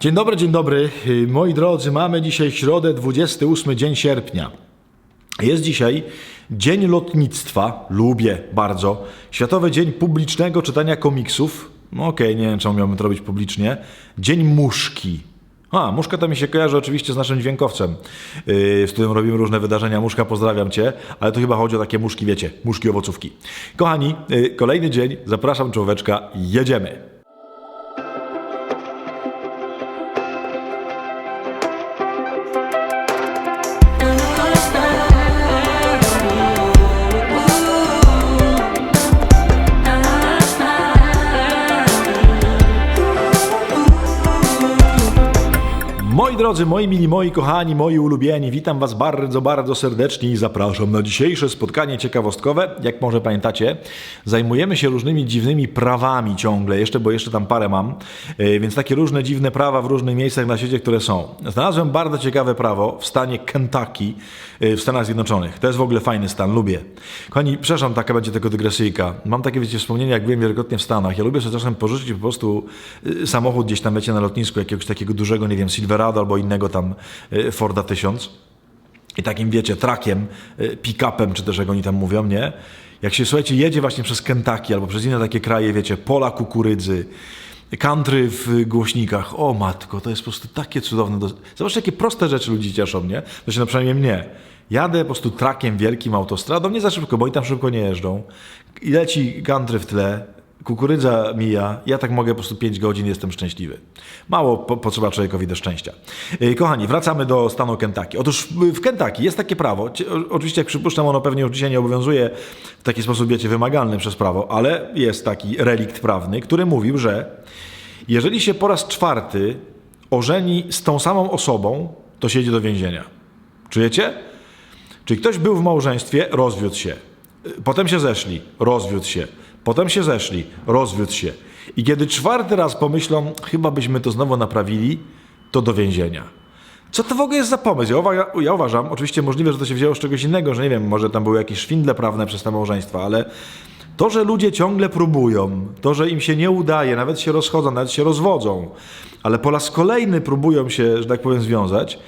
Dzień dobry, dzień dobry. Y, Moi drodzy, mamy dzisiaj środę, 28 dzień sierpnia. Jest dzisiaj Dzień Lotnictwa, lubię bardzo. Światowy Dzień Publicznego Czytania Komiksów. No okej, nie wiem czemu miałbym to robić publicznie. Dzień Muszki. A, Muszka to mi się kojarzy oczywiście z naszym dźwiękowcem, yy, z którym robimy różne wydarzenia. Muszka, pozdrawiam Cię, ale to chyba chodzi o takie muszki, wiecie, muszki owocówki. Kochani, yy, kolejny dzień, zapraszam człowieczka, jedziemy. Moi drodzy, moi mili, moi kochani, moi ulubieni, witam Was bardzo, bardzo serdecznie i zapraszam na dzisiejsze spotkanie ciekawostkowe. Jak może pamiętacie, zajmujemy się różnymi dziwnymi prawami ciągle, jeszcze, bo jeszcze tam parę mam, Yy, więc takie różne dziwne prawa w różnych miejscach na świecie, które są. Znalazłem bardzo ciekawe prawo w stanie Kentucky yy, w Stanach Zjednoczonych. To jest w ogóle fajny stan, lubię. Kochani, przepraszam, taka będzie tylko dygresyjka. Mam takie, wiecie, wspomnienia, jak byłem wielokrotnie w Stanach. Ja lubię sobie czasem pożyczyć po prostu yy, samochód gdzieś tam, wiecie, na lotnisku, jakiegoś takiego dużego, nie wiem, Albo innego tam y, Forda 1000 i takim, wiecie, trakiem, y, pick-upem, czy też jak oni tam mówią, nie? Jak się, słuchajcie, jedzie właśnie przez Kentucky albo przez inne takie kraje, wiecie, pola kukurydzy, country w głośnikach, o matko, to jest po prostu takie cudowne. Do... Zobaczcie, jakie proste rzeczy ludzi cieszą, nie? To się no przynajmniej mnie. Jadę po prostu trakiem wielkim autostradą, nie za szybko, bo i tam szybko nie jeżdżą. I leci country w tle, kukurydza mija, ja tak mogę po prostu 5 godzin, jestem szczęśliwy. Mało po, potrzeba człowiekowi do szczęścia. Yy, Kochani, wracamy do stanu Kentucky. Otóż w Kentucky jest takie prawo, oczywiście jak przypuszczam, ono pewnie już dzisiaj nie obowiązuje w taki sposób, wiecie, wymagalny przez prawo, ale jest taki relikt prawny, który mówił, że jeżeli się po raz czwarty ożeni z tą samą osobą, to się idzie do więzienia. Czujecie? Czyli ktoś był w małżeństwie, rozwiódł się. Y, Potem się zeszli, rozwiódł się. Potem się zeszli, rozwiódł się. I kiedy czwarty raz pomyślą, chyba byśmy to znowu naprawili, to do więzienia. Co to w ogóle jest za pomysł? Ja, uwaga, ja uważam, oczywiście możliwe, że to się wzięło z czegoś innego, że nie wiem, może tam były jakieś szwindle prawne przez te małżeństwa, ale to, że ludzie ciągle próbują, to, że im się nie udaje, nawet się rozchodzą, nawet się rozwodzą, ale po raz kolejny próbują się, że tak powiem, związać,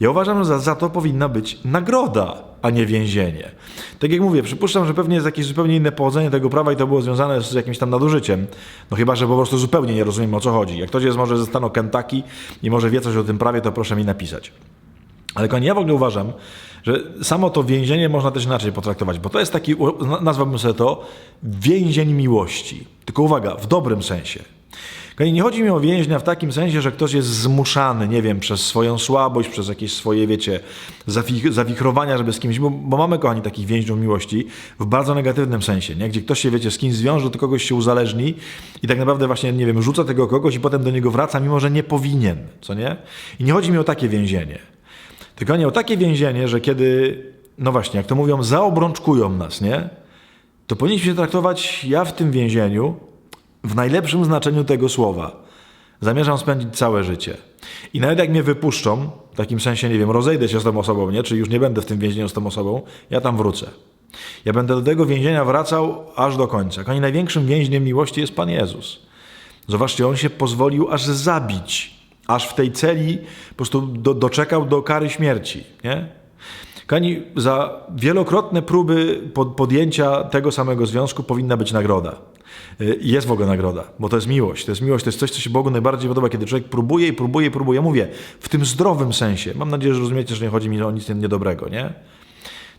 ja uważam, że za, to powinna być nagroda, a nie więzienie. Tak jak mówię, przypuszczam, że pewnie jest jakieś zupełnie inne pochodzenie tego prawa i to było związane z jakimś tam nadużyciem. No chyba, że po prostu zupełnie nie rozumiem o co chodzi. Jak ktoś jest może ze stanu Kentucky i może wie coś o tym prawie, to proszę mi napisać. Ale kochani, ja w ogóle uważam, że samo to więzienie można też inaczej potraktować, bo to jest taki, nazwałbym sobie to, więzień miłości. Tylko uwaga, w dobrym sensie. Kochani, nie chodzi mi o więźnia w takim sensie, że ktoś jest zmuszany, nie wiem, przez swoją słabość, przez jakieś swoje, wiecie, zawi- zawichrowania, żeby z kimś, bo, bo mamy, kochani, takich więźniów miłości w bardzo negatywnym sensie, nie? gdzie ktoś się, wiecie, z kimś zwiąże, do kogoś się uzależni i tak naprawdę właśnie, nie wiem, rzuca tego kogoś i potem do niego wraca, mimo że nie powinien, co nie? I nie chodzi mi o takie więzienie. Tylko nie o takie więzienie, że kiedy, no właśnie, jak to mówią, zaobrączkują nas, nie? To powinniśmy się traktować, ja w tym więzieniu, w najlepszym znaczeniu tego słowa, zamierzam spędzić całe życie. I nawet jak mnie wypuszczą, w takim sensie, nie wiem, rozejdę się z tą osobą, nie? Czyli już nie będę w tym więzieniu z tą osobą, ja tam wrócę. Ja będę do tego więzienia wracał aż do końca. Kochani, największym więźniem miłości jest Pan Jezus. Zobaczcie, on się pozwolił aż zabić, aż w tej celi po prostu do, doczekał do kary śmierci. Nie? Kochani, za wielokrotne próby pod, podjęcia tego samego związku powinna być nagroda. Y, Jest w ogóle nagroda, bo to jest miłość. To jest miłość, to jest coś, co się Bogu najbardziej podoba, kiedy człowiek próbuje i próbuje i próbuje. Mówię, w tym zdrowym sensie. Mam nadzieję, że rozumiecie, że nie chodzi mi o nic niedobrego, nie?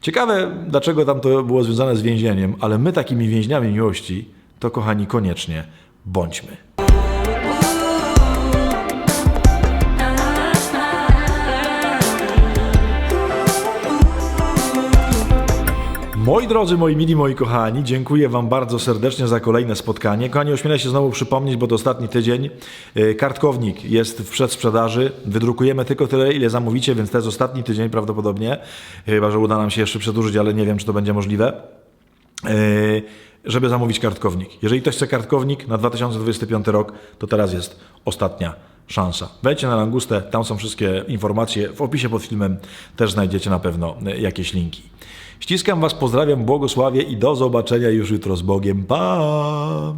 Ciekawe, dlaczego tam to było związane z więzieniem, ale my takimi więźniami miłości, to kochani, koniecznie bądźmy. Moi drodzy, moi mili, moi kochani, dziękuję Wam bardzo serdecznie za kolejne spotkanie. Kochani, ośmielę się znowu przypomnieć, bo to ostatni tydzień. Yy, Kartkownik jest w przedsprzedaży. Wydrukujemy tylko tyle, ile zamówicie, więc to jest ostatni tydzień prawdopodobnie. Chyba, że uda nam się jeszcze przedłużyć, ale nie wiem, czy to będzie możliwe. Yy, żeby zamówić kartkownik. Jeżeli ktoś chce kartkownik na 2025 rok, to teraz jest ostatnia szansa. Wejdźcie na Langustę, tam są wszystkie informacje. W opisie pod filmem też znajdziecie na pewno y, jakieś linki. Ściskam Was, pozdrawiam, błogosławię i do zobaczenia już jutro z Bogiem. Pa!